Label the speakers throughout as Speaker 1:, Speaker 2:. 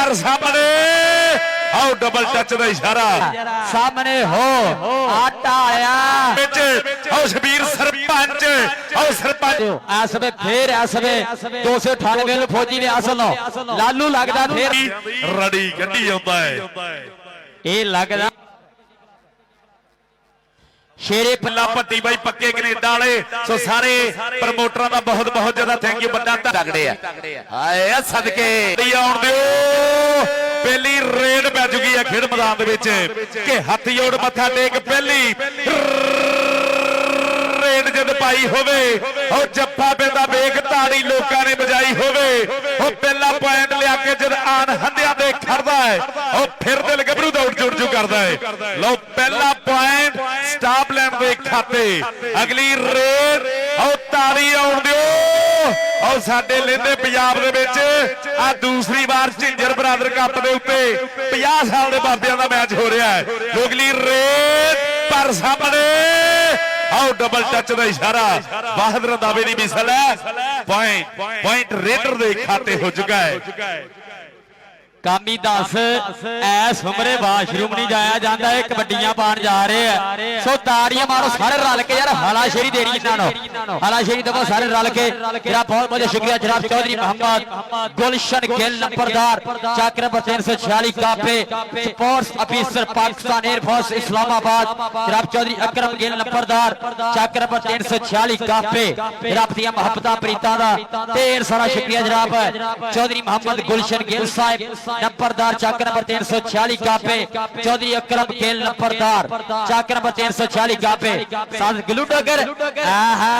Speaker 1: ਪਰ ਸਾਹਮਣੇ। ਆਓ ਡਬਲ ਟੱਚ ਦਾ ਇਸ਼ਾਰਾ।
Speaker 2: ਸਾਹਮਣੇ ਹੋ। ਆਟਾ ਆਇਆ।
Speaker 1: ਵਿੱਚ। ਆਓ ਸ਼ਬੀਰ ਸਰਪੰਚ। ਆਓ ਸਰਪੰਚ।
Speaker 2: ਐਸ ਵੇ ਫੇਰ ਐਸ ਵੇ 298 ਨੂੰ ਫੌਜੀ ਨੇ ਅਸਲ ਨੂੰ ਲਾਲੂ ਲੱਗਦਾ ਫੇਰ।
Speaker 1: ਰੜੀ ਗੱਡੀ ਆਉਂਦਾ ਹੈ।
Speaker 2: ਇਹ ਲੱਗਦਾ ਸ਼ੇਰੇ
Speaker 1: ਪੱਲਾ ਪੱਟੀ ਬਾਈ ਪੱਕੇ ਕੈਨੇਡਾ ਵਾਲੇ। ਸੋ ਸਾਰੇ ਪ੍ਰਮੋਟਰਾਂ ਦਾ ਬਹੁਤ ਬਹੁਤ ਜ਼ਿਆਦਾ ਥੈਂਕ ਯੂ ਬੰਦਾ ਤਗੜੇ ਆ। ਹਾਏ ਆ ਸਦਕੇ। ਆਉਣ ਦਿਓ। ਪਹਿਲੀ ਰੇਡ ਪੈ ਚੁੱਕੀ ਹੈ ਖੇਡ ਮੈਦਾਨ ਦੇ ਵਿੱਚ। ਕਿ ਹੱਥ ਜੋੜ ਮੱਥਾ ਟੇਕ ਪਹਿਲੀ ਰੇਡ ਜਦ ਪਾਈ ਹੋਵੇ। ਉਹ ਜੱਫਾ ਪੈਂਦਾ ਵੇਖ ਤਾੜੀ ਲੋਕਾਂ ਨੇ ਬਜਾਈ ਹੋਵੇ। ਉਹ ਪਹਿਲਾ ਕੇ ਜਦ ਆਨ ਹੰਦਿਆਂ ਦੇ ਖੜਦਾ ਹੈ, ਉਹ ਫਿਰ ਦਿਲ ਗੱਭਰੂ ਦੌੜ ਜੁੜ ਜੂ ਕਰਦਾ ਹੈ। ਲਓ, ਪਹਿਲਾ ਪੁਆਇੰਟ ਸਟਾਪ ਲੈਣ ਦੇ ਖਾਤੇ। ਅਗਲੀ ਰੇਡ ਉਹ ਤਾਰੀ ਆਉਣ ਦਿਓ। ਉਹ ਸਾਡੇ ਲੈਂਦੇ ਪੰਜਾਬ ਦੇ ਵਿੱਚ। ਆ ਦੂਸਰੀ ਵਾਰ ਝਿੰਜਰ ਬਰਾਦਰ ਕੱਪ ਦੇ ਉੱਤੇ 50 ਸਾਲ ਦੇ ਬਾਬਿਆਂ ਦਾ ਮੈਚ ਹੋ ਰਿਹਾ ਹੈ। ਅਗਲੀ ਰੇਡ ਪਰ ਸਾਹਮਣੇ ਆਓ ਡਬਲ ਟੱਚ ਦਾ ਇਸ਼ਾਰਾ। ਬਹਾਦਰ ਦਾਵੇ ਦੀ ਮਿਸਲ ਹੈ। ਪੁਆਇੰਟ ਪੁਆਇੰਟ ਰੇਡਰ ਦੇ ਖਾਤੇ ਹੋ ਚੁੱਕਾ ਹੈ।
Speaker 2: ਕਾਮੀ ਦੱਸ ਐਸ ਉਮਰੇ ਵਾਸ਼ਰੂਮ ਨਹੀਂ ਜਾਇਆ ਜਾਂਦਾ ਇਹ ਕਬੱਡੀਆਂ ਪਾਣ ਜਾ ਰਹੇ ਆ। ਸੋ ਤਾੜੀਆਂ ਮਾਰੋ ਸਾਰੇ ਰਲ ਕੇ ਯਾਰ ਹਲਾਸ਼ੇਰੀ ਦੇਣੀ ਇਹਨਾਂ ਨੂੰ। ਹਲਾਸ਼ੇਰੀ ਦਵੋ ਸਾਰੇ ਰਲ ਕੇ। ਜਿਹੜਾ ਬਹੁਤ ਬਹੁਤ ਸ਼ੁਕਰੀਆ ਜਨਾਬ ਚੌਧਰੀ ਮੁਹੰਮਦ। ਗੁਲਸ਼ਨ ਗਿੱਲ ਨੰਬਰਦਾਰ ਚੱਕ number 346 ਕਾਪੇ। Sports officer Pakistan air force Islamabad ਜਨਾਬ ਚੌਧਰੀ ਅਕਰਮ ਗਿੱਲ ਨੰਬਰਦਾਰ। ਚੱਕ ਨੰਬਰ 346 ਕਾਪੇ। ਰੱਬ ਦੀਆਂ ਮੁਹੱਬਤਾਂ ਪ੍ਰੀਤਾਂ ਦਾ। ਢੇਰ ਸਾਰਾ ਸ਼ੁਕਰੀਆ ਜਨਾਬ। ਚੌਧਰੀ ਮੁਹੰਮਦ ਗੁਲਸ਼ਨ ਗਿੱਲ ਸਾਹਿਬ ਨੰਬਰਦਾਰ ਚੱਕ ਨੰਬਰ 346 ਕਾਪੇ ਚੌਧਰੀ ਅਕਰਮ ਗਿੱਲ ਨੰਬਰਦਾਰ ਚੱਕ ਨੰਬਰ 346 ਕਾਪੇ ਸਾਧ ਗਲੂ ਡਗਰ ਆਹਾ,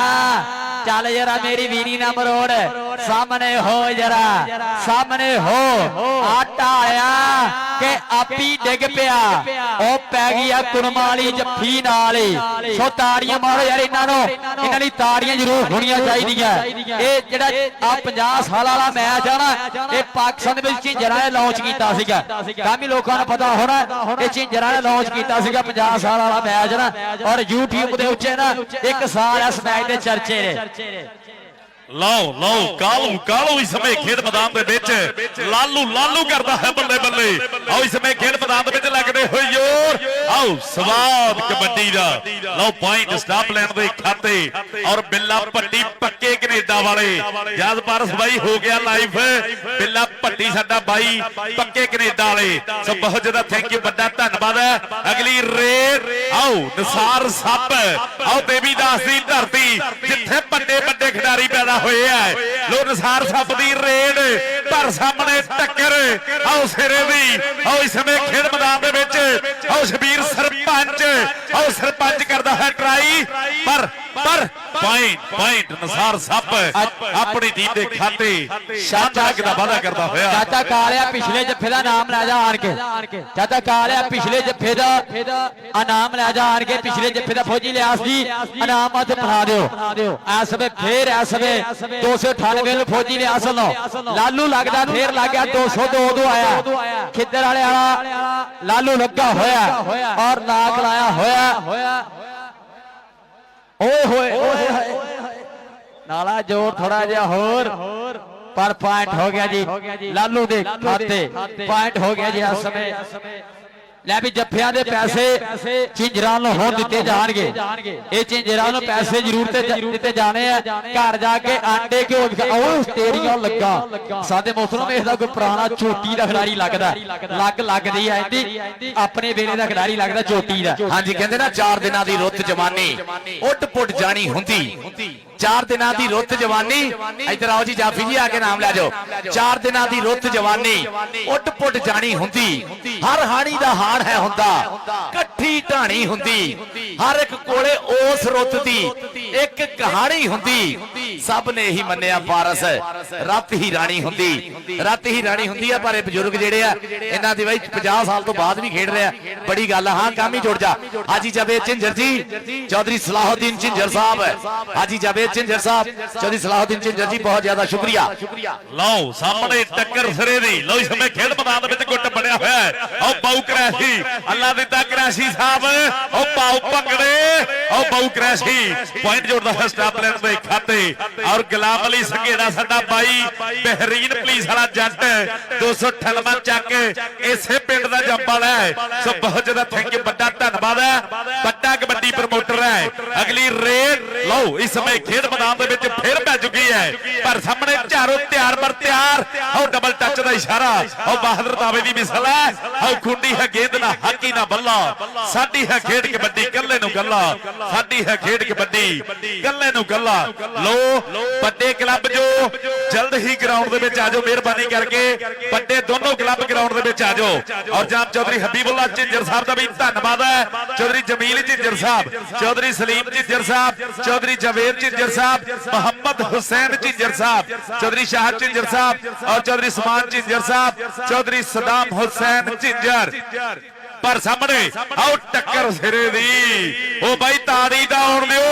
Speaker 2: ਚੱਲ ਜਰਾ ਮੇਰੀ ਵੀਰੀ ਨਾ ਮਰੋੜ, ਸਾਹਮਣੇ ਹੋ ਜਰਾ, ਸਾਹਮਣੇ ਹੋ, ਆਟਾ ਆਇਆ ਕਿ ਆਪੀ ਡਿੱਗ ਪਿਆ। ਉਹ ਪੈ ਗਈ ਆ ਕੁੜਮਾ ਵਾਲੀ ਜੱਫੀ ਨਾਲ ਸੋ ਤਾੜੀਆਂ ਮਾਰੋ ਯਾਰ ਇਹਨਾਂ ਨੂੰ, ਇਹਨਾਂ ਲਈ ਤਾੜੀਆਂ ਜ਼ਰੂਰ ਹੋਣੀਆਂ ਚਾਹੀਦੀਆਂ। ਇਹ ਜਿਹੜਾ ਆ 50 ਸਾਲ ਵਾਲਾ ਮੈਚ ਆ ਨਾ, ਇਹ ਪਾਕਿਸਤਾਨ ਵਿੱਚ ਝਿੰਜਰਾਂ ਨੇ ਲਾਂਚ ਕੀਤਾ ਸੀਗਾ। ਕਾਮੀ ਲੋਕਾਂ ਨੂੰ ਪਤਾ ਹੋਣਾ ਇਹ ਝਿੰਜਰਾਂ ਨੇ ਲਾਂਚ ਕੀਤਾ ਸੀਗਾ 50 ਸਾਲ ਵਾਲਾ ਮੈਚ ਨਾ। ਔਰ YouTube ਦੇ ਉੱਤੇ ਨਾ ਇੱਕ ਸਾਲ ਇਸ ਮੈਚ ਦੇ ਚਰਚੇ ਨੇ।
Speaker 1: ਲਓ ਲਓ ਕਾਲੂ ਕਾਲੂ ਇਸ ਸਮੇਂ ਖੇਡ ਮੈਦਾਨ ਦੇ ਵਿੱਚ? ਲਾਲੂ ਲਾਲੂ ਕਰਦਾ ਹੈ ਬੱਲੇ ਬੱਲੇ। ਆਓ ਇਸ ਸਮੇਂ ਖੇਡ ਮੈਦਾਨ ਦੇ ਵਿੱਚ ਲੱਗਦੇ ਹੋਏ ਜ਼ੋਰ। ਆਓ, ਸਵਾਦ ਕਬੱਡੀ ਦਾ। ਲਓ ਪੁਆਇੰਟ ਸਟਾਪ ਲੈਣ ਦੇ ਖਾਤੇ। ਔਰ ਬਿੱਲਾ ਭੱਟੀ ਪੱਕੇ ਕੈਨੇਡਾ ਵਾਲੇ। ਜਦ ਪਰਸ ਬਾਈ ਹੋ ਗਿਆ ਲਾਈਫ ਬਿੱਲਾ ਭੱਟੀ ਸਾਡਾ ਬਾਈ ਪੱਕੇ ਕੈਨੇਡਾ ਵਾਲੇ। ਸੋ ਬਹੁਤ ਜ਼ਿਆਦਾ ਥੈਂਕ ਯੂ ਵੱਡਾ ਧੰਨਵਾਦ ਹੈ। ਅਗਲੀ ਰੇਡ ਆਓ, ਨਸਾਰ ਸੱਪ। ਆਓ, ਦੇਵੀ ਦਾਸ ਦੀ ਧਰਤੀ, ਜਿੱਥੇ ਵੱਡੇ ਵੱਡੇ ਖਿਡਾਰੀ ਪੈਦਾ ਹੋਏ ਆ ਲੋ ਨਿਸਾਰ ਸੱਪ ਦੀ ਰੇਡ ਪਰ ਸਾਹਮਣੇ ਟੱਕਰ। ਆਓ ਸਿਰੇ ਦੀ। ਆਓ ਇਸ ਸਮੇਂ ਖੇਡ ਮੈਦਾਨ ਦੇ ਵਿੱਚ। ਆਓ ਸ਼ਬੀਰ ਸਰਪੰਚ। ਆਓ ਸਰਪੰਚ ਕਰਦਾ ਹੈ ਟਰਾਈ। ਪਰ ਪਰ ਪੁਆਇੰਟ ਪੁਆਇੰਟ ਨਿਸਾਰ ਸੱਪ ਆਪਣੀ ਟੀਮ ਦੇ ਖਾਤੇ। ਸ਼ਾਨਦਾਰ ਦਾ ਵਾਅਦਾ ਕਰਦਾ ਹੋਇਆ।
Speaker 2: ਚਾਚਾ ਕਾਲਿਆ ਪਿਛਲੇ ਜੱਫੇ ਦਾ ਨਾਮ ਲੈ ਜਾ ਆਣ ਕੇ। ਚਾਚਾ ਕਾਲਿਆ ਪਿਛਲੇ ਜੱਫੇ ਦਾ ਇਨਾਮ ਲੈ ਜਾ ਆਣ ਕੇ ਪਿਛਲੇ ਜੱਫੇ ਦਾ ਫੌਜੀ ਲਿਆਸ ਜੀ ਇਨਾਮ ਹੱਥ ਬਣਾ ਦਿਓ। ਐਸ ਵੇ ਫੇਰ ਐਸ ਵੇ 298 ਨੂੰ ਫੌਜੀ ਨੇ ਅਸਲ ਨੂੰ ਲਾਲੂ ਲੱਗਦਾ ਫੇਰ ਲੱਗ ਗਿਆ 202 ਉਦੋਂ ਆਇਆ। ਖਿੱਦਰ ਵਾਲੇ ਵਾਲਾ ਲਾਲੂ ਲੱਗਾ ਹੋਇਆ ਔਰ ਨਾਕ ਲਾਇਆ ਹੋਇਆ। ਓਏ ਹੋਏ। ਨਾਲਾ ਜੋਰ ਥੋੜਾ ਜਿਹਾ ਹੋਰ। ਪਰ ਪੁਆਇੰਟ ਹੋ ਗਿਆ ਜੀ। ਲਾਲੂ ਦੇ ਖਾਤੇ। ਪੁਆਇੰਟ ਹੋ ਗਿਆ ਜੀ ਇਸ ਸਮੇਂ। ਲੈ ਵੀ ਜੱਫਿਆਂ ਦੇ ਪੈਸੇ ਝਿੰਜਰਾਂ ਨੂੰ ਹੁਣ ਦਿੱਤੇ ਜਾਣਗੇ। ਇਹ ਝਿੰਜਰਾਂ ਨੂੰ ਪੈਸੇ ਜ਼ਰੂਰ ਤੇ ਦਿੱਤੇ ਜਾਣੇ ਆ। ਘਰ ਜਾ ਕੇ ਆਂਡੇ ਘਿਓ ਉਹ ਸਟੇਰੀਓ ਲੱਗਾ। ਸਾਡੇ ਮੌਸਮ ਇਹਦਾ ਕੋਈ ਪੁਰਾਣਾ ਚੋਟੀ ਦਾ ਖਿਡਾਰੀ ਲੱਗਦਾ। ਲੱਗ ਲੱਗਦੀ ਐ ਇਹਦੀ। ਆਪਣੇ ਵੇਲੇ ਦਾ ਖਿਡਾਰੀ ਲੱਗਦਾ ਚੋਟੀ ਦਾ।
Speaker 3: ਹਾਂਜੀ ਕਹਿੰਦੇ ਨਾ 4 ਦਿਨਾਂ ਦੀ ਰੁੱਤ ਜਵਾਨੀ ਉੱਡ ਪੁੱਟ ਜਾਣੀ ਹੁੰਦੀ। 4 ਦਿਨਾਂ ਦੀ ਰੁੱਤ ਜਵਾਨੀ। ਇੱਧਰ ਆਓ ਜੀ ਜਾਫੀ ਜੀ ਆ ਕੇ ਨਾਮ ਲੈ ਜਾਓ। 4 ਦਿਨਾਂ ਦੀ ਰੁੱਤ ਜਵਾਨੀ। ਉੱਡ ਪੁੱਟ ਜਾਣੀ ਹੁੰਦੀ। ਹਰ ਹਾਣੀ ਦਾ ਹਾਣ ਹੈ ਹੁੰਦਾ। ਇਕੱਠੀ ਢਾਣੀ ਹੁੰਦੀ। ਹਰ ਇੱਕ ਕੋਲੇ ਉਸ ਰੁੱਤ ਦੀ। ਇੱਕ ਕਹਾਣੀ ਹੁੰਦੀ। ਸਭ ਨੇ ਹੀ ਮੰਨਿਆ ਪਾਰਸ ਰੱਤ ਹੀ ਰਾਣੀ ਹੁੰਦੀ। ਰੱਤ ਹੀ ਰਾਣੀ ਹੁੰਦੀ ਆ ਪਰ ਇਹ ਬਜ਼ੁਰਗ ਜਿਹੜੇ ਆ ਇਹਨਾਂ ਦੀ ਬਈ 50 ਸਾਲ ਤੋਂ ਬਾਅਦ ਵੀ ਖੇਡ ਰਿਹਾ। ਬੜੀ ਗੱਲ ਆ, ਹਾਂ ਕਾਮੀ ਜੁੜ ਜਾ। ਹਾਜੀ ਜਾਵੇਦ ਝਿੰਜਰ ਜੀ ਚੌਧਰੀ ਸਲਾਹੁਦੀਨ ਝਿੰਜਰ ਸਾਹਿਬ। ਹਾਜੀ ਜਾਵੇਦ ਝਿੰਜਰ ਸਾਹਿਬ ਚੌਧਰੀ ਸਲਾਹੁਦੀਨ ਝਿੰਜਰ ਜੀ, ਬਹੁਤ ਜ਼ਿਆਦਾ ਸ਼ੁਕਰੀਆ।
Speaker 1: ਲਓ, ਸਾਹਮਣੇ ਟੱਕਰ ਸਿਰੇ ਦੀ। ਲਓ ਇਸ ਸਮੇਂ ਖੇਡ ਮੈਦਾਨ ਦੇ ਵਿੱਚ ਗੁੱਟ ਬਣਿਆ ਹੋਇਆ ਹੈ। ਆਓ ਬਾਉ ਕ੍ਰੈਸ਼ੀ, ਅੱਲਾ ਦਿੱਤਾ ਕ੍ਰੈਸ਼ੀ ਸਾਹਿਬ। ਆਓ ਪਾਉ ਭੰਗੜੇ ਆਓ ਬਾਉ ਕ੍ਰੈਸ਼ੀ। ਪੁਆਇੰਟ ਜੋੜਦਾ ਹੈ ਸਟਾਪਲੈਂਡ ਦੇ ਖਾਤੇ। ਔਰ ਗੁਲਾਮ ਅਲੀ ਸੰਘੇੜਾ ਸਾਡਾ ਬਾਈ ਬਹਿਰੀਨ ਪੁਲਿਸ ਵਾਲਾ ਜੱਟ 298 ਚੱਕ। ਇਸੇ ਪਿੰਡ ਦਾ ਜੰਮ ਵਾਲਾ ਹੈ। ਸੋ ਬਹੁਤ ਜ਼ਿਆਦਾ ਥੈਂਕ ਯੂ ਵੱਡਾ ਧੰਨਵਾਦ ਹੈ। ਵੱਡਾ ਕਬੱਡੀ ਪ੍ਰਮੋਟਰ ਹੈ। ਅਗਲੀ ਰੇਡ ਲਓ, ਇਸ ਸਮੇਂ ਖੇਡ ਮੈਦਾਨ ਦੇ ਵਿੱਚ ਫਿਰ ਪੈ ਚੁੱਕੀ ਹੈ। ਪਰ ਸਾਹਮਣੇ ਝਾਰੋ ਤਿਆਰ ਪਰ ਤਿਆਰ। ਆਓ ਡਬਲ ਟੱਚ ਦਾ ਇਸ਼ਾਰਾ। ਆਓ ਬਹਾਦਰ ਦਾਵੇ ਦੀ ਮਿਸਲ ਹੈ। ਆਓ ਖੁੰਡੀ ਹੈ ਗੇਂਦ ਨਾ ਹਾਕੀ ਨਾ ਬੱਲਾ। ਸਾਡੀ ਹੈ ਖੇਡ ਕਬੱਡੀ ਕੱਲੇ ਨੂੰ ਗੱਲਾ ਸਾਡੀ ਹੈ ਖੇਡ ਕਬੱਡੀ ਕੱਲੇ ਨੂੰ ਗੱਲਾ ਲੋ, ਵੱਡੇ ਕਲੱਬ ਜੋ, ਜਲਦ ਹੀ ਗਰਾਊਂਡ ਦੇ ਵਿੱਚ ਆ ਜਾਓ, ਮਿਹਰਬਾਨੀ ਕਰਕੇ। ਵੱਡੇ ਦੋਨੋਂ ਕਲੱਬ ਗਰਾਊਂਡ ਦੇ ਵਿੱਚ ਆ ਜਾਓ। ਔਰ ਜਨਾਬ ਚੌਧਰੀ ਹਬੀਬੁੱਲਾ ਝਿੰਜਰ ਸਾਹਿਬ ਦਾ ਵੀ ਧੰਨਵਾਦ ਹੈ। ਚੌਧਰੀ ਜਮੀਲ ਝਿੰਜਰ ਸਾਹਿਬ, ਚੌਧਰੀ ਸਲੀਮ ਝਿੰਜਰ ਸਾਹਿਬ, ਚੌਧਰੀ ਜਵੇਦ ਝਿੰਜਰ ਸਾਹਿਬ ਮੁਹੰਮਦ ਹੁਸੈਨ ਝਿੰਜਰ ਸਾਹਿਬ ਚੌਧਰੀ ਸ਼ਾਹ ਝਿੰਜਰ ਸਾਹਿਬ ਔਰ ਚੌਧਰੀ ਸਮਾਨ ਝਿੰਜਰ ਸਾਹਿਬ ਚੌਧਰੀ ਸਦਾਮ ਹੁਸੈਨ ਝਿੰਜਰ। ਪਰ ਸਾਹਮਣੇ ਆਓ ਟੱਕਰ ਸਿਰੇ ਦੀ। ਉਹ ਬਾਈ ਤਾੜੀ ਦਾ ਆਉਣ ਦਿਓ।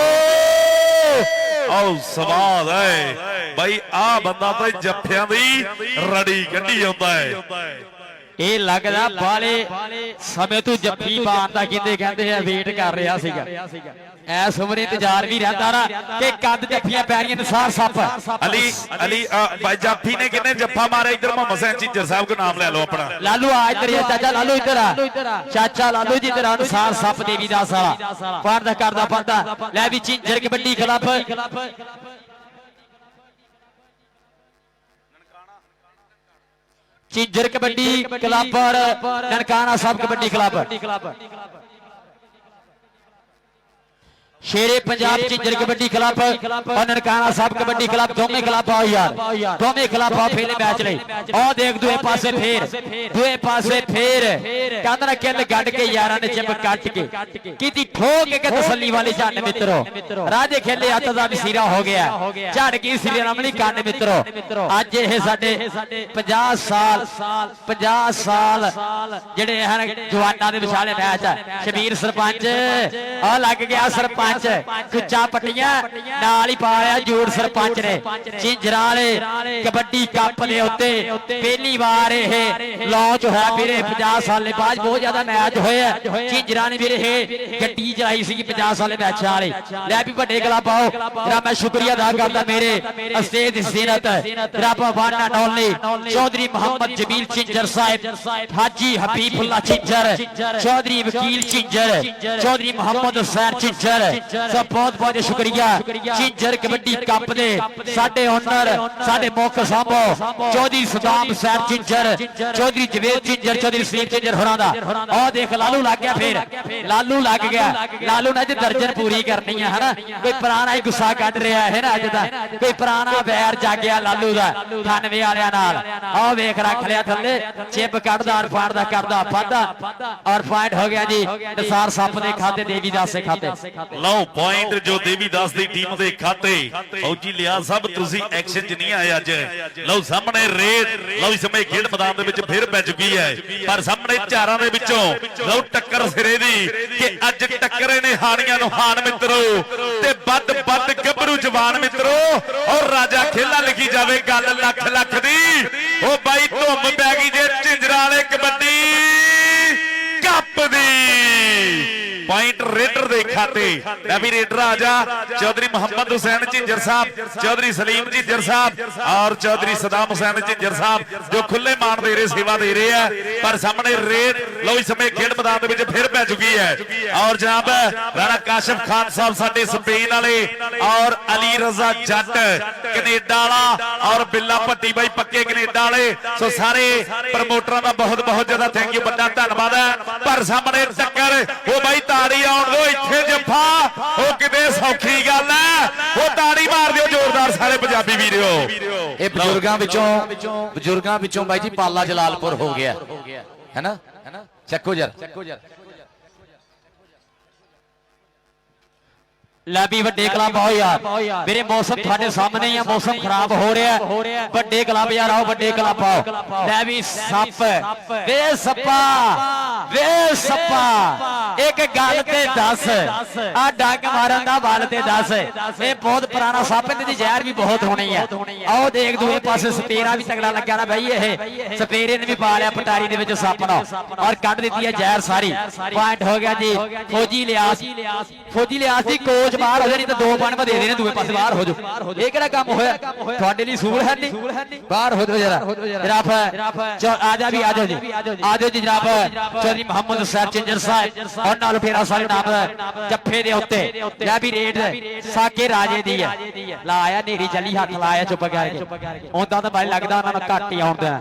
Speaker 1: ਆਓ ਸਵਾਦ ਹੈ। ਬਾਈ ਆ ਬੰਦਾ ਤਾਂ ਜੱਫਿਆਂ ਦੀ ਰੜੀ ਕੱਢੀ ਆਉਂਦਾ ਹੈ।
Speaker 2: ਇਹ ਲੱਗਦਾ ਬਾਲੇ ਸਮੇਂ ਤੋਂ ਜੱਫੀ ਪਾਉਣ ਦਾ ਕਹਿੰਦੇ ਕਹਿੰਦੇ ਆ ਵੇਟ ਕਰ ਰਿਹਾ ਸੀਗਾ। ਐਸ ਉਮਰੇ ਇੰਤਜ਼ਾਰ ਵੀ ਰਹਿੰਦਾ ਨਾ ਕਿ ਕੱਦ ਜੱਫੀਆਂ ਪੈ ਰਹੀਆਂ ਨਸਾਰ ਸੱਪ।
Speaker 1: ਅਲੀ ਅਲੀ ਬਾਈ ਜਾਫੀ ਨੇ ਕਿੰਨੇ ਜੱਫਾ ਮਾਰਿਆ ਇਧਰ? ਮੁਹੰਮਦ ਹੁਸੈਨ ਝਿੰਜਰ ਸਾਹਿਬ ਕੋ ਨਾਮ ਲੈ ਲਓ ਆਪਣਾ।
Speaker 2: ਲਾਲੂ ਆ ਇੱਧਰ ਆ ਚਾਚਾ ਲਾਲੂ ਇੱਧਰ ਆ। ਚਾਚਾ ਲਾਲੂ ਜੀ ਇੱਧਰ ਅਨੁਸਾਰ ਸੱਪ ਦੇਵੀ ਦਾਸ ਵਾਲਾ। ਪਰਦਾ ਕਰਦਾ ਪਰਦਾ ਲੈ ਵੀ ਚਿੰਜਰ ਕਬੱਡੀ ਕਲੱਬ। ਚਿੰਜਰ ਕਬੱਡੀ ਕਲੱਬ ਔਰ ਨਨਕਾਣਾ ਸਾਹਿਬ ਕਬੱਡੀ ਕਲੱਬ। ਸ਼ੇਰੇ ਪੰਜਾਬ ਚਿੰਜਰ ਕਬੱਡੀ ਕਲੱਬ ਔਰ ਨਨਕਾਣਾ ਸਾਹਿਬ ਕਬੱਡੀ ਕਲੱਬ ਦੋਵੇਂ ਕਲੱਬ ਆਓ ਯਾਰ। ਦੋਵੇਂ ਕਲੱਬ ਆ ਫੇਲੇ ਮੈਚ ਲਈ। ਉਹ ਦੇਖ ਦੂਏ ਪਾਸੇ ਫੇਰ। ਦੂਏ ਪਾਸੇ ਫੇਰ। ਕਹਿੰਦਾ ਨਾ ਕਿੱਲ ਗੱਡ ਕੇ ਯਾਰਾਂ ਨੇ ਚਿੰਬ ਕੱਟ ਕੇ। ਕੀਤੀ ਠੋਕ ਕੇ ਤਸੱਲੀ ਵਾਲੀ ਝੰਡ ਮਿੱਤਰੋ। ਰਾਜੇ ਖੇਲੇ ਹੱਥ ਦਾ ਵਸੀਰਾ ਹੋ ਗਿਆ। ਝੜ ਗਈ ਸਿਰੇ ਰਮਣੀ ਕੰਨ ਮਿੱਤਰੋ। ਅੱਜ ਇਹ ਸਾਡੇ 50 ਸਾਲ 50 ਸਾਲ ਜਿਹੜੇ ਹਨ ਜਵਾਨਾਂ ਦੇ ਵਿਚਾਲੇ ਮੈਚ ਆ। ਸ਼ਬੀਰ ਸਰਪੰਚ ਆ। ਲੱਗ ਗਿਆ ਸਰਪੰਚ ਕੁੱਚਾ ਪੱਟੀਆਂ, ਨਾਲ ਹੀ ਪਾਇਆ ਜੋੜ ਸਰਪੰਚ ਨੇ। ਝਿੰਜਰਾਂ ਵਾਲੇ, ਕਬੱਡੀ ਕੱਪ ਦੇ ਉੱਤੇ। ਪਹਿਲੀ ਵਾਰ ਇਹ ਲਾਂਚ ਹੋਇਆ ਵੀਰੇ 50 ਸਾਲੇ ਬਾਅਦ ਬਹੁਤ ਜ਼ਿਆਦਾ ਮੈਚ ਹੋਇਆ ਝਿੰਜਰਾਂ ਨੇ ਵੀਰੇ ਇਹ ਗੱਡੀ ਚਲਾਈ ਸੀ 50 ਸਾਲੇ ਮੈਚਾਂ ਵਾਲੀ ਲੈ ਵੀ ਵੱਡੇ ਕਲੱਬ ਆਓ। ਜਿਹੜਾ ਮੈਂ ਸ਼ੁਕਰੀਆ ਅਦਾ ਕਰਦਾ ਮੇਰੇ ਅਸਤੇਦ ਜ਼ੀਨਤ। ਰੱਬ ਵਾਨਾ ਨੌਲੀ। ਚੌਧਰੀ ਮੁਹੰਮਦ ਜਮੀਲ ਝਿੰਜਰ ਸਾਹਿਬ, ਹਾਜੀ ਹਬੀਬੁੱਲਾ ਝਿੰਜਰ ਚੌਧਰੀ ਵਕੀਲ ਝਿੰਜਰ ਚੌਧਰੀ ਮੁਹੰਮਦ ਹੁਸੈਨ ਝਿੰਜਰ ਸਭ ਬਹੁਤ ਬਹੁਤ ਸ਼ੁਕਰੀਆ। ਝਿੰਜਰ ਕਬੱਡੀ ਕੱਪ ਦੇ ਸਾਡੇ ਓਨਰ ਸਾਡੇ ਮੁੱਖ ਸਾਹਮੋ ਚੌਧਰੀ ਸਦਾਮ ਸਾਹਿਬ ਝਿੰਜਰ ਚੌਧਰੀ ਜਵੇਦ ਝਿੰਜਰ ਚੌਧਰੀ ਸਲੀਮ ਝਿੰਜਰ ਹੋਰਾਂ ਦਾ। ਆਹ ਦੇਖ ਲਾਲੂ ਲੱਗ ਗਿਆ ਫੇਰ। ਲਾਲੂ ਲੱਗ ਗਿਆ। ਲਾਲੂ ਨੇ ਅੱਜ ਦਰਜਨ ਪੂਰੀ ਕਰਨੀ ਹੈ ਹਨਾ? ਕੋਈ ਪੁਰਾਣਾ ਹੀ ਗੁੱਸਾ ਕੱਢ ਰਿਹਾ ਹੈ ਨਾ ਅੱਜ ਦਾ। ਕੋਈ ਪੁਰਾਣਾ ਵੈਰ ਜਾਗਿਆ ਲਾਲੂ ਦਾ। 98 ਵਾਲਿਆਂ ਨਾਲ। ਆਹ ਵੇਖ ਰੱਖ ਲਿਆ ਥੱਲੇ। ਚਿੱਪ ਕੱਢਦਾ ਔਰ ਫਾੜਦਾ ਕਰਦਾ ਫਾਦਾ ਔਰ ਪੁਆਇੰਟ ਹੋ ਗਿਆ ਜੀ। ਨਸਾਰ ਸੱਪ ਦੇ ਖਾਤੇ ਦੇਵੀ ਦਾਸ ਦੇ ਖਾਤੇ।
Speaker 1: ਲਓ ਪੁਆਇੰਟ ਜੋ ਦੇਵੀ ਦਾਸ ਦੀ ਟੀਮ ਦੇ ਖਾਤੇ। ਫੌਜੀ ਲਿਆ ਸਭ, ਤੁਸੀਂ ਐਕਸ਼ਨ 'ਚ ਨਹੀਂ ਆਏ ਅੱਜ। ਲਓ, ਸਾਹਮਣੇ ਰੇਡ ਲਓ, ਇਸ ਸਮੇਂ ਖੇਡ ਮੈਦਾਨ ਦੇ ਵਿੱਚ ਫਿਰ ਪੈ ਚੁੱਕੀ ਹੈ। ਪਰ ਸਾਹਮਣੇ ਚਾਰਾਂ ਦੇ ਵਿੱਚੋਂ, ਲਓ, ਟੱਕਰ ਸਿਰੇ ਦੀ ਕਿ ਅੱਜ ਟੱਕਰੇ ਨੇ ਹਾਣੀਆਂ ਨੂੰ ਹਾਣ ਮਿੱਤਰੋ। ਤੇ ਵੱਧ ਵੱਧ ਗੱਭਰੂ ਜਵਾਨ ਮਿੱਤਰੋ, ਔਰ ਰਾਜਾ ਖੇਲਾ ਲਿਖੀ ਜਾਵੇ ਗੱਲ ਲੱਖ ਲੱਖ ਦੀ। ਉਹ ਬਾਈ ਧੁੰਮ ਪੈ ਗਈ ਜੇ ਝਿੰਜਰਾਂ ਵਾਲੇ ਕਬੱਡੀ ਕੱਪ ਦੀ। ਪੁਆਇੰਟ ਰੇਡਰ ਦੇ ਖਾਤੇ। ਲੈ ਵੀ ਰੇਡਰ ਆ ਜਾ। ਚੌਧਰੀ ਮੁਹੰਮਦ ਹੁਸੈਨ ਝਿੰਜਰ ਸਾਹਿਬ ਚੌਧਰੀ ਸਲੀਮ ਝਿੰਜਰ ਸਾਹਿਬ ਔਰ ਚੌਧਰੀ ਸਦਾਮ ਹੁਸੈਨ ਝਿੰਜਰ ਸਾਹਿਬ ਜੋ ਖੁੱਲੇ ਮਾਨ ਦੇ ਰਹੇ ਸੇਵਾ ਦੇ ਰਹੇ ਆ। ਪਰ ਸਾਹਮਣੇ ਰੇਡ। ਲਓ ਇਸ ਸਮੇਂ ਖੇਡ ਮੈਦਾਨ ਦੇ ਵਿੱਚ ਫਿਰ ਪੈ ਚੁੱਕੀ ਹੈ। ਔਰ ਜਨਾਬ, ਰਾਣਾ ਕਾਸ਼ਫ ਖਾਨ ਸਾਹਿਬ ਸਾਡੇ ਸਪੇਨ ਵਾਲੇ ਔਰ ਅਲੀ ਰਜ਼ਾ ਜੱਟ, ਕੈਨੇਡਾ ਵਾਲਾ ਔਰ ਬਿੱਲਾ ਭੱਟੀ ਬਾਈ ਪੱਕੇ ਕੈਨੇਡਾ ਵਾਲੇ। ਸੋ ਸਾਰੇ ਪ੍ਰਮੋਟਰਾਂ ਦਾ ਬਹੁਤ ਬਹੁਤ ਜ਼ਿਆਦਾ ਥੈਂਕ ਯੂ ਵੱਡਾ ਧੰਨਵਾਦ ਹੈ। ਪਰ ਸਾਹਮਣੇ ਟੱਕਰ, ਉਹ ਬਾਈ ਤਾੜੀ ਆਉਣ ਦਿਓ, ਇੱਥੇ ਜੱਫਾ, ਉਹ ਕਿਤੇ ਸੌਖੀ ਗੱਲ ਹੈ। ਉਹ ਤਾੜੀ ਮਾਰ ਦਿਓ, ਜ਼ੋਰਦਾਰ ਸਾਰੇ ਪੰਜਾਬੀ ਵੀਰੋ।
Speaker 3: ਇਹ ਬਜ਼ੁਰਗਾਂ ਵਿੱਚੋਂ ਬਜ਼ੁਰਗਾਂ ਵਿੱਚੋਂ ਬਾਈ ਜੀ, ਪਾਲਾ ਜਲਾਲਪੁਰ ਹੋ ਗਿਆ। ਹੈਨਾ ਚੱਕੋ ਜਰ
Speaker 2: ਲੈ ਵੀ ਵੱਡੇ ਕਲੱਬ ਆਓ ਯਾਰ। ਮੇਰੇ ਮੌਸਮ ਤੁਹਾਡੇ ਸਾਹਮਣੇ ਹੀ ਆ ਮੌਸਮ ਖਰਾਬ ਹੋ ਰਿਹਾ। ਵੱਡੇ ਕਲੱਬ ਯਾਰ ਆਓ ਵੱਡੇ ਕਲੱਬ ਆਓ। ਲੈ ਵੀ ਸੱਪ। ਵੇ ਸੱਪਾ। ਵੇ ਸੱਪਾ। ਇੱਕ ਗੱਲ ਤੇ ਦੱਸ। ਆ ਡੰਗ ਮਾਰਨ ਦਾ ਬਲ ਤੇ ਦੱਸ। ਇਹ ਬਹੁਤ ਪੁਰਾਣਾ ਸੱਪ ਇਹਦੇ ਦੀ ਜ਼ਹਿਰ ਵੀ ਬਹੁਤ ਹੋਣੀ ਹੈ ਆਓ ਦੇਖ ਦੂਏ ਪਾਸੇ ਸਪੇਰਾ ਵੀ ਤਗੜਾ ਲੱਗਿਆ ਨਾ ਬਈ ਇਹ। ਸਪੇਰੇ ਨੇ ਵੀ ਪਾ ਲਿਆ ਪਟਾਰੀ ਦੇ ਵਿੱਚ ਸੱਪ ਨੂੰ। ਔਰ ਕੱਢ ਦਿੱਤੀ ਹੈ ਜ਼ਹਿਰ ਸਾਰੀ। ਪੁਆਇੰਟ ਹੋ ਗਿਆ ਜੀ। ਫੌਜੀ ਲਿਆਸ। ਫੌਜੀ ਲਿਆਸ ਦੀ ਕੋਚ ਬਾਹਰ ਹੋ ਜਾਣੀ ਤਾਂ ਦੋ ਪੁਆਇੰਟ ਦੇ ਦੇਣੇ ਦੂਏ ਪਾਸੇ ਬਾਹਰ ਹੋ ਜਾਓ। ਇਹ ਕਿਹੜਾ ਕੰਮ ਹੋਇਆ? ਤੁਹਾਡੇ ਲਈ ਸੂਲ ਹੈ ਨਹੀਂ? ਬਾਹਰ ਹੋ ਜਾਓ ਜਰਾ। ਜਨਾਬ ਆ ਜਾ ਵੀ ਆ ਜਾਓ ਜੀ। ਆ ਜਾਓ ਜੀ। ਜਨਾਬ ਚੌਧਰੀ ਮੁਹੰਮਦ ਹੁਸੈਨ ਚਿੰਜਰ ਸਾਹਿਬ ਔਰ ਨਾਲ ਫੇਰਾ ਸਾਰੇ ਨਾਮ ਜੱਫੇ ਦੇ ਉੱਤੇ। ਲੈ ਵੀ ਰੇਡ ਸਾਕੇ ਰਾਜੇ ਦੀ ਹੈ। ਲਾਇਆ ਨੇਰੀ ਜਲੀ ਹੱਥ ਲਾਇਆ ਚੁੱਪ ਕਰਕੇ। ਹੁੰਦਾ ਤਾਂ ਬਾਈ ਲੱਗਦਾ ਉਹਨਾਂ ਨੂੰ ਘੱਟ ਹੀ ਆਉਂਦਾ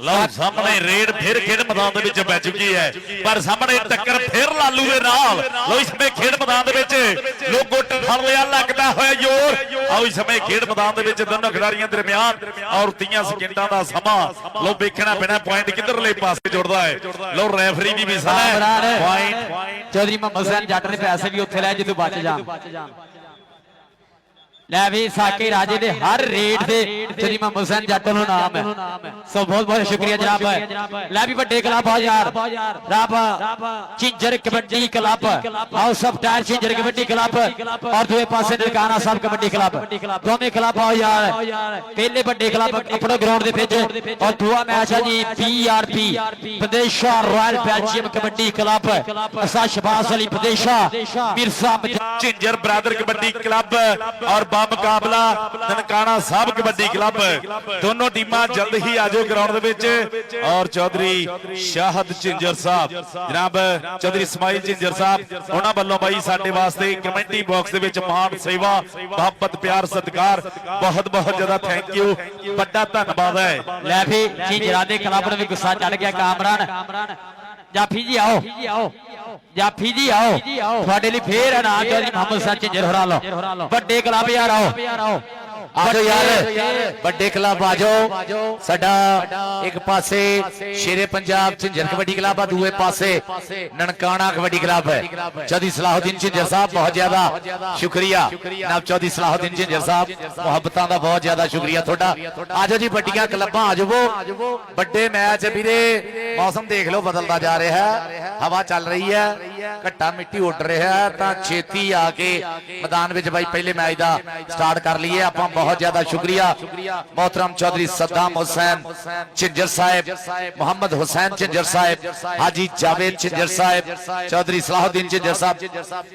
Speaker 1: ਲਓ ਸਾਹਮਣੇ ਰੇਡ ਫਿਰ ਖੇਡ ਮੈਦਾਨ ਦੇ ਵਿੱਚ ਪੈ ਚੁੱਕੀ ਹੈ। ਪਰ ਸਾਹਮਣੇ ਟੱਕਰ ਫਿਰ ਲਾਲੂ ਦੇ ਨਾਲ। ਲਓ ਇਸ ਸਮੇਂ ਖੇਡ ਮੈਦਾਨ ਦੇ ਵਿੱਚ ਲੋਗੋ ਫੜ ਲਿਆ ਲੱਗਦਾ ਹੋਇਆ ਜ਼ੋਰ। ਆਓ ਇਸ ਸਮੇਂ ਖੇਡ ਮੈਦਾਨ ਦੇ ਵਿੱਚ ਦੋਨੋਂ ਖਿਡਾਰੀਆਂ ਦਰਮਿਆਨ ਔਰ 30 ਸਕਿੰਟਾਂ ਦਾ ਸਮਾਂ। ਲਓ ਵੇਖਣਾ ਪੈਣਾ ਪੁਆਇੰਟ ਕਿੱਧਰਲੇ ਪਾਸੇ ਜੁੜਦਾ ਹੈ। ਲਓ ਰੈਫਰੀ ਦੀ ਵੀ ਸਲਾਹ ਹੈ। ਪੁਆਇੰਟ
Speaker 2: ਚੌਧਰੀ ਮੁਹੰਮਦ ਹੁਸੈਨ ਜੱਟ ਨੇ ਪੈਸੇ ਵੀ ਉੱਥੇ ਲੈ ਜਿੱਦੋਂ ਬਚ ਜਾਣ। ਲੈ ਵੀ ਸਾਕੇ ਰਾਜੇ ਦੇ ਹਰ ਰੇਟ ਦੇ ਮੁਹੰਮਦ ਹੁਸੈਨ ਜੱਟ ਨੂੰ ਨਾਮ ਹੈ। ਸੋ ਬਹੁਤ ਬਹੁਤ ਸ਼ੁਕਰੀਆ ਜਨਾਬ। ਲੈ ਵੀ ਵੱਡੇ ਕਲੱਬ ਆ ਯਾਰ। ਰੱਬ ਚਿੰਜਰ ਕਬੱਡੀ ਕਲੱਬ। ਆਓ ਸਭ ਟਾਇਰ ਚਿੰਜਰ ਕਬੱਡੀ ਕਲੱਬ। ਔਰ ਦੂਏ ਪਾਸੇ ਨਨਕਾਣਾ ਸਾਹਿਬ ਕਬੱਡੀ ਕਲੱਬ। ਦੋਵੇਂ ਕਲੱਬ ਆਓ ਯਾਰ। ਪਹਿਲੇ ਵੱਡੇ ਕਲੱਬ ਆਪਣੇ ਗਰਾਊਂਡ ਦੇ ਵਿੱਚ ਔਰ ਦੂਆ ਮੈਚ ਹੈ ਜੀ ਪੀਆਰਪੀ ਵਿਦੇਸ਼ਾ ਰਾਇਲ ਬੈਲਜੀਅਮ ਕਬੱਡੀ ਕਲੱਬ। ਅਸਾ ਸ਼ਬਾਸ ਅਲੀ ਵਿਦੇਸ਼ਾ ਮਜਾ-
Speaker 1: ਝਿੰਜਰ ਬਰਾਦਰ ਕਬੱਡੀ ਕਲੱਬ। ਔਰ ਬਾ ਮੁਕਾਬਲਾ ਨਨਕਾਣਾ ਸਾਹਿਬ ਕਬੱਡੀ ਕਲੱਬ। ਦੋਨੋਂ ਟੀਮਾਂ ਜਲਦ ਹੀ ਆਜੋ ਗਰਾਊਂਡ ਦੇ ਵਿੱਚ। ਔਰ ਚੌਧਰੀ ਸ਼ਾਹਦ ਝਿੰਜਰ ਸਾਹਿਬ। ਜਨਾਬ ਚੌਧਰੀ ਇਸਮਾਈਲ ਝਿੰਜਰ ਸਾਹਿਬ, ਉਹਨਾਂ ਵੱਲੋਂ ਬਾਈ ਸਾਡੇ ਵਾਸਤੇ ਕਮੈਂਟੀ ਬਾਕਸ ਦੇ ਵਿੱਚ ਮਹਾਨ ਸੇਵਾ, ਮੁਹੱਬਤ, ਪਿਆਰ, ਸਤਿਕਾਰ। ਬਹੁਤ ਬਹੁਤ ਜ਼ਿਆਦਾ ਥੈਂਕ ਯੂ ਵੱਡਾ ਧੰਨਵਾਦ ਹੈ।
Speaker 2: ਲੈ ਵੀ ਝਿੰਜਰਾ ਦੇ ਕਲੱਬ ਨੂੰ ਵੀ ਗੁੱਸਾ ਚੜ ਗਿਆ ਕਾਮਰਾਨ। ਜਾਫੀ ਜੀ ਆਓ। ਜਾਫੀ ਜੀ ਆਓ। ਤੁਹਾਡੇ ਲਈ ਫੇਰ ਇਨਾਮ ਚੌਧਰੀ ਮੁਹੰਮਦ ਸਾਹਿਬ ਝਿੰਜਰ ਹੋਰਾਂ ਲੋ ਵੱਡੇ ਕਲੱਬ ਯਾਰ ਆਓ।
Speaker 3: ਆਜੋ ਯਾਰ ਵੱਡੇ ਕਲੱਬ ਆਜੋ ਸਾਡਾ ਇੱਕ ਪਾਸੇ ਸ਼ੇਰੇ ਪੰਜਾਬ ਝਿੰਜਰ ਕਬੱਡੀ ਕਲੱਬ ਆ ਦੂਏ ਪਾਸੇ ਨਨਕਾਣਾ ਕਬੱਡੀ ਕਲੱਬ ਹੈ। ਚੌਧਰੀ ਸਲਾਹੁਦੀਨ ਝਿੰਜਰ ਸਾਹਿਬ ਬਹੁਤ ਜ਼ਿਆਦਾ ਸ਼ੁਕਰੀਆ। ਜਨਾਬ ਚੌਧਰੀ ਸਲਾਹੁਦੀਨ ਝਿੰਜਰ ਸਾਹਿਬ ਮੁਹੱਬਤਾਂ ਦਾ ਬਹੁਤ ਜ਼ਿਆਦਾ ਸ਼ੁਕਰੀਆ ਤੁਹਾਡਾ। ਆਜੋ ਜੀ ਵੱਡੀਆਂ ਕਲੱਬਾਂ ਆਜੋ। ਵੱਡੇ ਮੈਚ ਵੀਰੇ ਮੌਸਮ ਦੇਖ ਲਓ ਬਦਲਦਾ ਜਾ ਰਿਹਾ ਹੈ। ਹਵਾ ਚੱਲ ਰਹੀ ਹੈ। کٹا مٹی اٹھ رہے ہیں ਰਿਹਾ چھتی آگے مدان ਕੇ ਮੈਦਾਨ پہلے میں آئیدہ ਮੈਚ کر لیے آپ ہم بہت زیادہ شکریہ محترم چودری صدام حسین چنجر صاحب محمد حسین چنجر صاحب حاجی ਹਾਜੀ چنجر صاحب چودری صلاح الدین چنجر صاحب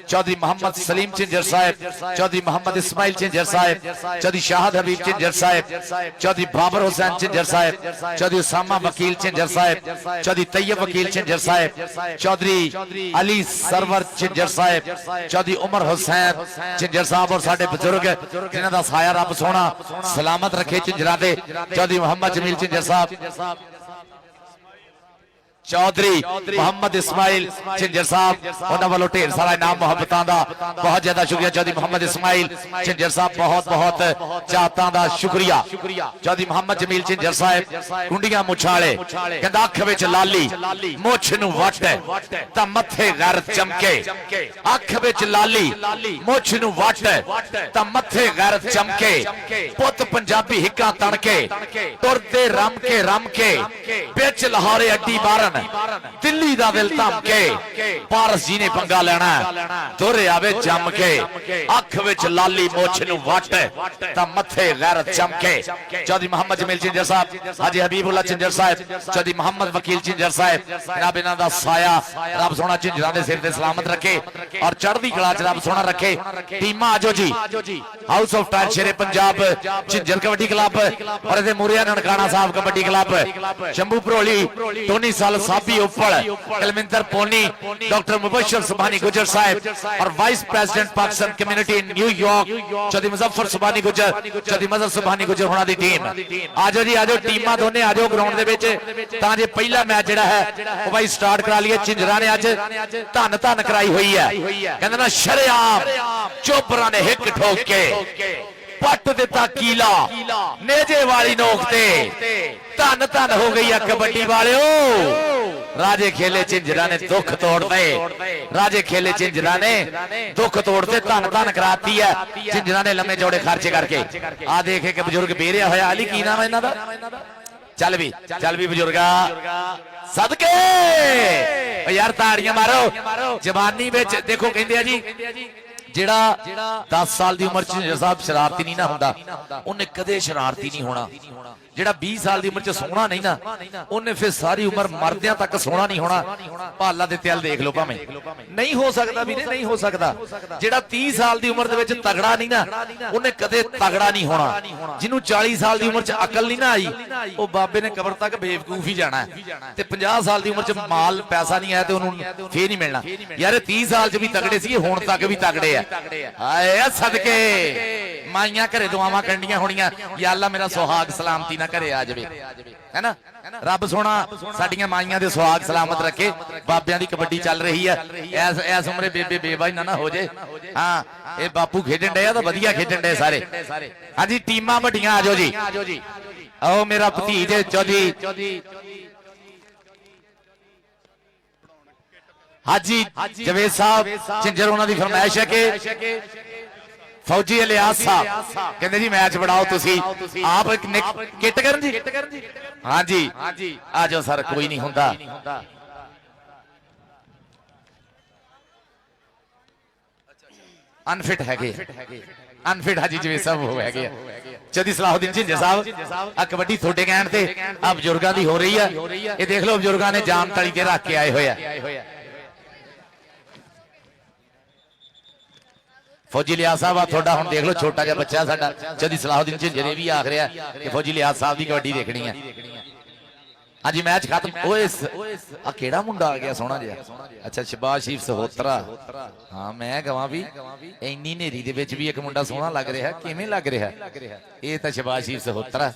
Speaker 3: چودری محمد سلیم چنجر صاحب چودری محمد اسماعیل چنجر صاحب چودری شاہد حبیب چنجر صاحب چودری بابر حسین چنجر صاحب چودری اسامہ وکیل چنجر صاحب چودری طیب وکیل چنجر صاحب چودھری علی ਅਲੀ ਸਰਵਰ ਜਿੰਜਰ ਸਾਹਿਬ, ਚੌਧਰੀ ਉਮਰ ਹੁਸੈਨ ਜਿੰਜਰ ਸਾਹਿਬ ਔਰ ਸਾਡੇ ਬਜ਼ੁਰਗ, ਜਿਨ੍ਹਾਂ ਦਾ ਸਾਇਆ ਰੱਬ ਸੋਹਣਾ, ਸਲਾਮਤ ਰੱਖੇ ਜਿੰਜਰਾ ਦੇ, ਚੌਧਰੀ ਮੁਹੰਮਦ ਜਮੀਲ ਜਿੰਜਰ ਸਾਹਿਬ। ਚੌਧਰੀ ਮੁਹੰਮਦ ਇਸਮਾਈਲ ਝਿੰਜਰ ਸਾਹਿਬ ਉਹਨਾਂ ਵੱਲੋਂ ਢੇਰ ਸਾਰਾ ਇਨਾਮ ਮੁਹੱਬਤਾਂ ਦਾ ਬਹੁਤ ਜ਼ਿਆਦਾ ਸ਼ੁਕਰੀਆ ਚੌਧਰੀ ਮੁਹੰਮਦ ਇਸਮਾਈਲ ਝਿੰਜਰ ਸਾਹਿਬ ਬਹੁਤ ਬਹੁਤ ਚਾਹਤਾਂ ਦਾ ਸ਼ੁਕਰੀਆ ਚੌਧਰੀ ਮੁਹੰਮਦ ਜਮੀਲ ਝਿੰਜਰ ਸਾਹਿਬ ਕੁੰਡੀਆਂ ਮੁੱਛਾਂ ਵਾਲੇ ਕਹਿੰਦਾ ਅੱਖ ਵਿੱਚ ਲਾਲੀ ਮੁੱਛ ਨੂੰ ਵੱਟ ਤਾਂ ਮੱਥੇ ਗਰ ਚਮਕੇ ਅੱਖ ਵਿੱਚ ਲਾਲੀ ਮੁੱਛ ਨੂੰ ਵੱਟ ਤਾਂ ਮੱਥੇ ਗਰ ਚਮਕੇ ਪੁੱਤ ਪੰਜਾਬੀ ਹਿੱਕਾਂ ਤਣਕੇ ਤੁਰਦੇ ਰਮ ਕੇ ਰਮ ਕੇ ਵਿੱਚ ਲਾਹੌਰੇ ਅੱਡੀ ਮਾਰਨ ਦਿੱਲੀ ਦਾ ਦਿਲ ਧਮਕੇ। ਪਾਰਸ ਜੀ ਨੇ ਪੰਗਾ ਲੈਣਾ। ਤੁਰ ਆਵੇ ਜੰਮ ਕੇ ਅੱਖ ਵਿੱਚ ਲਾਲੀ ਮੁੱਛ ਨੂੰ ਵੱਟ। ਤਾਂ ਮੱਥੇ ਗੈਰਤ ਚਮਕੇ। ਚੌਧਰੀ ਮੁਹੰਮਦ ਜਮੀਲ ਚਿੰਜਰ ਸਾਹਿਬ ਹਾਜੀ ਹਬੀਬੁੱਲਾ ਚਿੰਜਰ ਸਾਹਿਬ ਚੌਧਰੀ ਮੁਹੰਮਦ ਵਕੀਲ ਚਿੰਜਰ ਸਾਹਿਬ ਜਨਾਬ ਇਹਨਾਂ ਦਾ ਸਾਇਆ ਰੱਬ ਸੋਹਣਾ ਚਿੰਜਰਾਂ ਦੇ ਸਿਰ ਤੇ ਸਲਾਮਤ ਰੱਖੇ। ਔਰ ਚੜ੍ਹਦੀ ਕਲਾ ਚ ਰੱਬ ਸੋਹਣਾ ਰੱਖੇ। ਟੀਮਾਂ ਆਜੋ ਜੀ। House of tyre Shere Punjab Jhinjar kabaddi club. ਔਰ ਇਹਦੇ ਮੂਰਿਆ ਨਨਕਾਣਾ ਸਾਹਿਬ ਕਬੱਡੀ ਕਲੱਬ। ਸ਼ੰਭੂ ਭਰੋਲੀ ਟੋਨੀ ਸਾਲ ਸਾਬੀ ਉੱਪਲ ਕਲਮਿੰਦਰ ਪੋਨੀ ਡਾਕਟਰ ਮੁਬਸ਼ਰ ਸੁਭਾਨੀ ਗੁਜਰ ਸਾਹਿਬ ਔਰ vice president Pakistan community in New York Chaudhry Muzaffar Subhani Gujjar Chaudhry Mazhar Subhani Gujjar ਹੋਣਾ ਦੀ ਟੀਮ ਆਜੋ ਜੀ ਆਜੋ ਟੀਮਾਂ ਦੋਨੇ ਆਜੋ ਗਰਾਊਂਡ ਦੇ ਵਿੱਚ ਤਾਂ ਜੇ ਪਹਿਲਾ ਮੈਚ ਜਿਹੜਾ ਹੈ ਉਹ ਬਾਈ ਸਟਾਰਟ ਕਰਾ ਲਈਏ ਝਿੰਜਰਾਂ ਨੇ ਅੱਜ ਧੰਨ ਧੰਨ ਕਰਾਈ ਹੋਈ ਹੈ ਕਹਿੰਦੇ ਨਾ ਸ਼ਰਿਆਮ ਚੋਬਰਾਂ ਨੇ ਹਿੱਕ ਠੋਕ ਕੇ ਪੱਟ ਦਿੱਤਾ ਕੀਲਾ ਨੇਜੇ ਵਾਲੀ ਨੋਕ ਤੇ ਧੰਨ ਧੰਨ ਹੋ ਗਈ ਆ ਕਬੱਡੀ ਵਾਲਿਓ ਰਾਜੇ ਖੇਲੇ ਝਿੰਜਰਾਂ ਨੇ ਦੁੱਖ ਤੋੜਦੇ। ਰਾਜੇ ਖੇਲੇ ਝਿੰਜਰਾਂ ਨੇ ਦੁੱਖ ਤੋੜਦੇ ਧੰਨ ਧੰਨ ਕਰਾਤੀ ਹੈ। ਝਿੰਜਰਾਂ ਨੇ ਲੰਮੇ ਜੋੜੇ ਖਰਚੇ ਕਰਕੇ। ਆ ਦੇਖੇ ਕਿ ਬਜ਼ੁਰਗ ਬੇਰਿਆ ਹੋਇਆ ਅਲੀ ਕੀ ਨਾਮ ਹੈ ਇਹਨਾਂ ਦਾ? ਚੱਲ ਵੀ ਚੱਲ ਵੀ ਬਜ਼ੁਰਗਾ। ਸਦਕੇ! ਓ ਯਾਰ ਤਾੜੀਆਂ ਮਾਰੋ। ਜਵਾਨੀ ਵਿੱਚ ਦੇਖੋ ਕਹਿੰਦੇ ਆ ਜੀ ਜਿਹੜਾ 10 ਸਾਲ ਦੀ ਉਮਰ ਚ ਸਾਹਿਬ ਸ਼ਰਾਰਤੀ ਨਹੀਂ ਨਾ ਹੁੰਦਾ ਉਹਨੇ ਕਦੇ ਸ਼ਰਾਰਤੀ ਨਹੀਂ ਹੋਣਾ। ਜਿਹੜਾ 20 ਸਾਲ ਦੀ ਉਮਰ ਚ ਸੋਹਣਾ ਨਹੀਂ ਨਾ, ਉਹਨੇ ਫਿਰ ਸਾਰੀ ਉਮਰ ਮਰਦਿਆਂ ਤੱਕ ਸੋਹਣਾ ਨਹੀਂ ਹੋਣਾ। ਭਾਲਾ ਦੇ ਤਿਲ ਦੇਖ ਲਓ ਭਾਵੇਂ। ਨਹੀਂ ਹੋ ਸਕਦਾ ਵੀਰੇ, ਨਹੀਂ ਹੋ ਸਕਦਾ। ਜਿਹੜਾ 30 ਸਾਲ ਦੀ ਉਮਰ ਦੇ ਵਿੱਚ ਤਗੜਾ ਨਹੀਂ ਨਾ, ਉਹਨੇ ਕਦੇ ਤਗੜਾ ਨਹੀਂ ਹੋਣਾ। ਜਿਹਨੂੰ 40 ਸਾਲ ਦੀ ਉਮਰ ਚ ਅਕਲ ਨਹੀਂ ਨਾ ਆਈ, ਉਹ ਬਾਬੇ ਨੇ ਕਬਰ ਤੱਕ ਬੇਵਕੂਫ ਹੀ ਜਾਣਾ ਤੇ 50 ਸਾਲ ਦੀ ਉਮਰ ਚ ਮਾਲ ਪੈਸਾ ਨਹੀਂ ਆਇਆ ਤੇ ਉਹਨੂੰ ਫੇਰ ਨਹੀਂ ਮਿਲਣਾ। ਯਾਰ ਇਹ 30 ਸਾਲ ਚ ਵੀ ਤਗੜੇ ਸੀ ਹੁਣ ਤੱਕ ਵੀ ਤਗੜੇ ਆ। ਹਾਏ, ਸਦਕੇ। ਮਾਈਆਂ ਘਰੇ ਦੁਆਵਾਂ ਕੰਡੀਆਂ ਹੋਣੀਆਂ। ਯਾ ਅੱਲਾ ਮੇਰਾ ਸੁਹਾਗ, ਸਲਾਮਤੀ ਨਾ ਨਾਲ ਘਰੇ ਆ ਜਾਵੇ। ਹੈਨਾ ਰੱਬ ਸੋਹਣਾ, ਸਾਡੀਆਂ ਮਾਈਆਂ ਦੇ ਸੁਹਾਗ ਸਲਾਮਤ ਰੱਖੇ। ਬਾਬਿਆਂ ਦੀ ਕਬੱਡੀ ਚੱਲ ਰਹੀ ਹੈ। ਐਸ ਐਸ ਉਮਰੇ ਬੇਬੇ ਬੇਵਾਈ ਨਾ ਨਾ ਹੋ ਜੇ। ਹਾਂ, ਇਹ ਬਾਪੂ ਖੇਡਣ ਡਏ ਆ, ਤਾਂ ਵਧੀਆ ਖੇਡਣ ਡਏ ਸਾਰੇ। ਹਾਂਜੀ, ਟੀਮਾਂ ਵੱਡੀਆਂ, ਆ ਜਾਓ ਜੀ। ਆਓ ਮੇਰਾ ਭਤੀਜ ਚੌਧਰੀ। ਹਾਜੀ, ਜਵੇਦ ਸਾਹਿਬ ਝਿੰਜਰ ਉਹਨਾਂ ਦੀ ਫਰਮਾਇਸ਼ ਹੈ ਕਿ ਫੌਜੀ ਇਲਿਆਸ ਸਾਹਿਬ ਕਹਿੰਦੇ ਜੀ ਮੈਚ ਬਣਾਓ ਤੁਸੀਂ। ਆਪ ਕਿੱਟ ਕਰਨ ਜੀ। ਹਾਂਜੀ। ਆ ਜਾਓ ਸਰ ਕੋਈ ਨਹੀਂ ਹੁੰਦਾ। ਅਨਫਿਟ ਹੈਗੇ ਅਨਫਿਟ ਹਾਜੀ ਜਵੇਦ ਸਾਹਿਬ ਹੋ ਹੈਗੇ ਚੌਧਰੀ ਸਲਾਹੁਦੀਨ ਝਿੰਜਰ ਸਾਹਿਬ ਆ ਕਬੱਡੀ ਤੁਹਾਡੇ ਕਹਿਣ ਤੇ। ਆ ਬਜ਼ੁਰਗਾਂ ਦੀ ਹੋ ਰਹੀ ਆ। ਇਹ ਦੇਖ ਲਓ ਬਜ਼ੁਰਗਾਂ ਨੇ ਜਾਨ ਤਲੀ ਤੇ ਰੱਖ ਕੇ ਆਏ ਹੋਏ ਆ। ਫੌਜੀ ਲਿਆਸ ਸਾਹਿਬ ਆ ਤੁਹਾਡਾ ਹੁਣ ਦੇਖ ਲਓ, ਛੋਟਾ ਜਿਹਾ ਬੱਚਾ ਸਾਡਾ ਚੌਧਰੀ ਸਲਾਹੁਦੀਨ ਝਿੰਜਰੇ ਵੀ ਆਖ ਰਿਹਾ ਕਿ ਫੌਜੀ ਲਿਆਸ ਸਾਹਿਬ ਦੀ ਕਬੱਡੀ ਦੇਖਣੀ ਹੈ। ਹਾਂਜੀ, ਮੈਚ ਖਤਮ। ਓਏ ਆ ਕਿਹੜਾ ਮੁੰਡਾ ਆ ਗਿਆ ਸੋਹਣਾ ਜਿਹਾ? ਅੱਛਾ ਸ਼ਬਾਸ਼ ਸਹੋਤਰਾ। ਹਾਂ, ਮੈਂ ਕਹਾਂ ਵੀ, ਇੰਨੀ ਨੇਰੀ ਦੇ ਵਿੱਚ ਵੀ ਇੱਕ ਮੁੰਡਾ ਸੋਹਣਾ ਲੱਗ ਰਿਹਾ। ਕਿਵੇਂ ਲੱਗ ਰਿਹਾ? ਇਹ ਤਾਂ ਸ਼ਬਾਸ਼ ਸ਼ੀਫ ਸਹੋਤਰਾ।